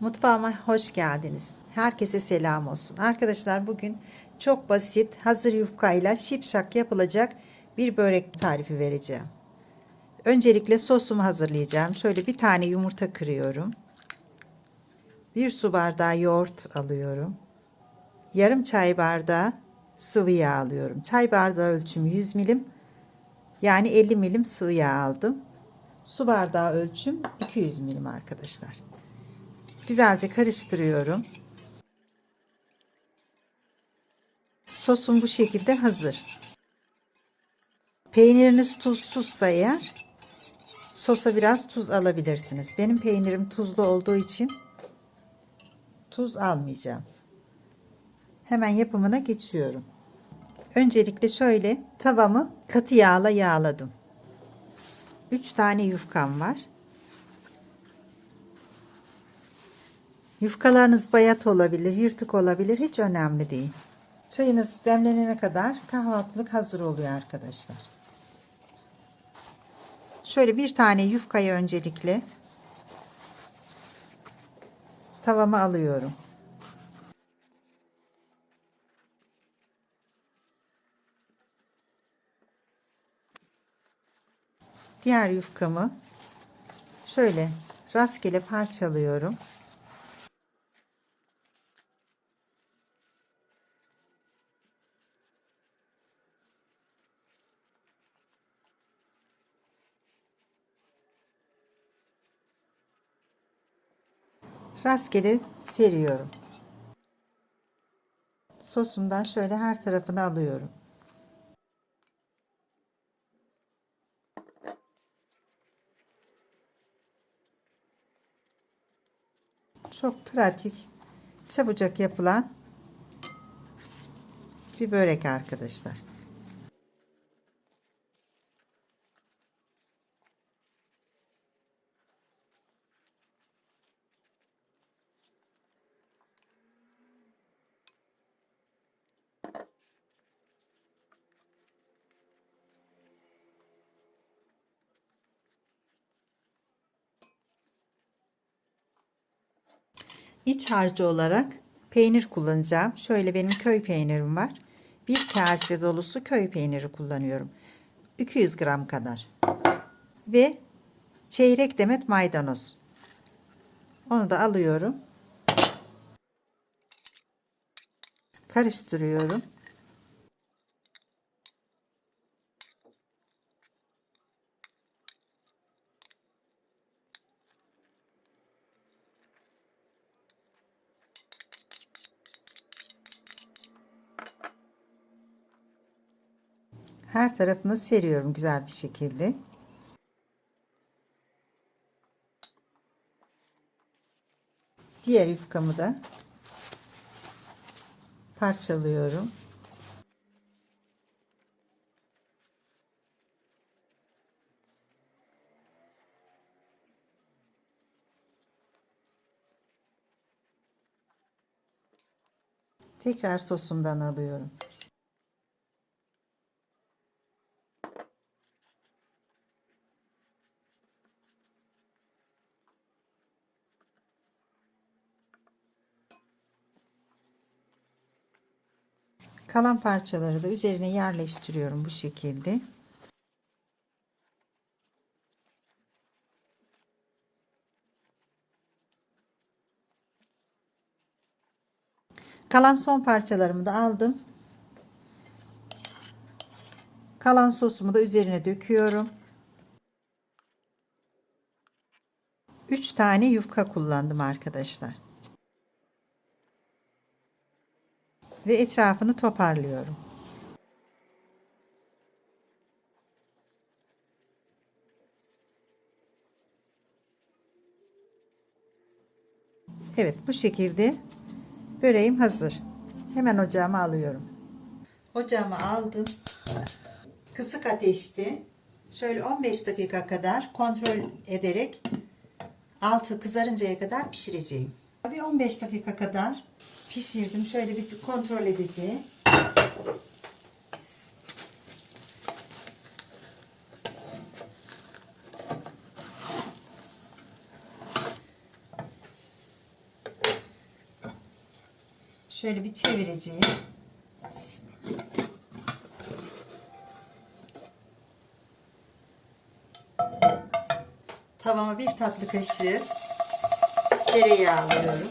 Mutfağıma hoş geldiniz. Herkese selam olsun. Arkadaşlar bugün çok basit hazır yufkayla şipşak yapılacak bir börek tarifi vereceğim. Öncelikle sosumu hazırlayacağım. Şöyle bir tane yumurta kırıyorum. Bir su bardağı yoğurt alıyorum. Yarım çay bardağı sıvı yağ alıyorum. Çay bardağı ölçüm 100 milim. Yani 50 milim sıvı yağ aldım. Su bardağı ölçüm 200 milim arkadaşlar. Güzelce karıştırıyorum. Sosum bu şekilde hazır. Peyniriniz tuzsuzsa eğer sosa biraz tuz alabilirsiniz. Benim peynirim tuzlu olduğu için tuz almayacağım. Hemen yapımına geçiyorum. Öncelikle şöyle tavamı katı yağla yağladım. 3 tane yufkam var. Yufkalarınız bayat olabilir, yırtık olabilir. Hiç önemli değil. Çayınız demlenene kadar kahvaltılık hazır oluyor arkadaşlar. Şöyle bir tane yufkayı öncelikle tavama alıyorum. Diğer yufkamı şöyle rastgele parçalıyorum. Rastgele seriyorum. Sosundan şöyle her tarafını alıyorum. Çok pratik, çabucak yapılan bir börek arkadaşlar. İç harcı olarak peynir kullanacağım. Şöyle benim köy peynirim var. Bir kase dolusu köy peyniri kullanıyorum. 200 gram kadar. Ve çeyrek demet maydanoz. Onu da alıyorum. Karıştırıyorum. Her tarafını seriyorum güzel bir şekilde. Diğer yufkamı da parçalıyorum. Tekrar sosumdan alıyorum. Kalan parçaları da üzerine yerleştiriyorum bu şekilde. Kalan son parçalarımı da aldım. Kalan sosumu da üzerine döküyorum. 3 tane yufka kullandım arkadaşlar. Ve etrafını toparlıyorum. Evet bu şekilde böreğim hazır. Hemen ocağıma alıyorum. Ocağıma aldım. Kısık ateşte şöyle 15 dakika kadar kontrol ederek altı kızarıncaya kadar pişireceğim. Bir 15 dakika kadar pişirdim. Şöyle bir kontrol edeceğim. Şöyle bir çevireceğim. Tavama bir tatlı kaşığı tereyağı alıyorum.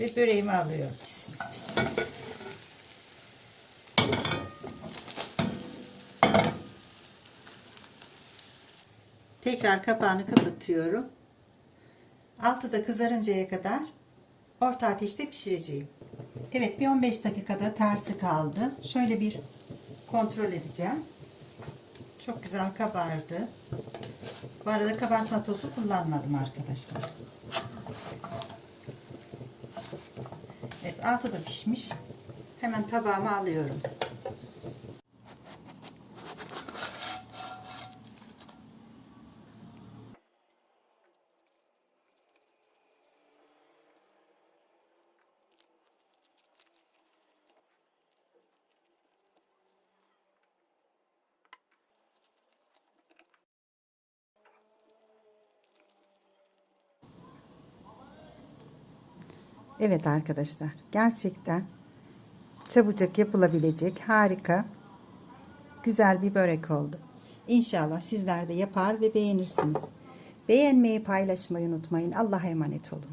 Ve böreğimi alıyorum. Bismillah. Tekrar kapağını kapatıyorum. Altı da kızarıncaya kadar orta ateşte pişireceğim. Evet bir 15 dakikada tersi kaldı. Şöyle bir kontrol edeceğim. Çok güzel kabardı. Bu arada kabartma tozu kullanmadım arkadaşlar. Evet altı da pişmiş. Hemen tabağıma alıyorum. Evet arkadaşlar gerçekten çabucak yapılabilecek harika güzel bir börek oldu. İnşallah sizler de yapar ve beğenirsiniz. Beğenmeyi paylaşmayı unutmayın. Allah'a emanet olun.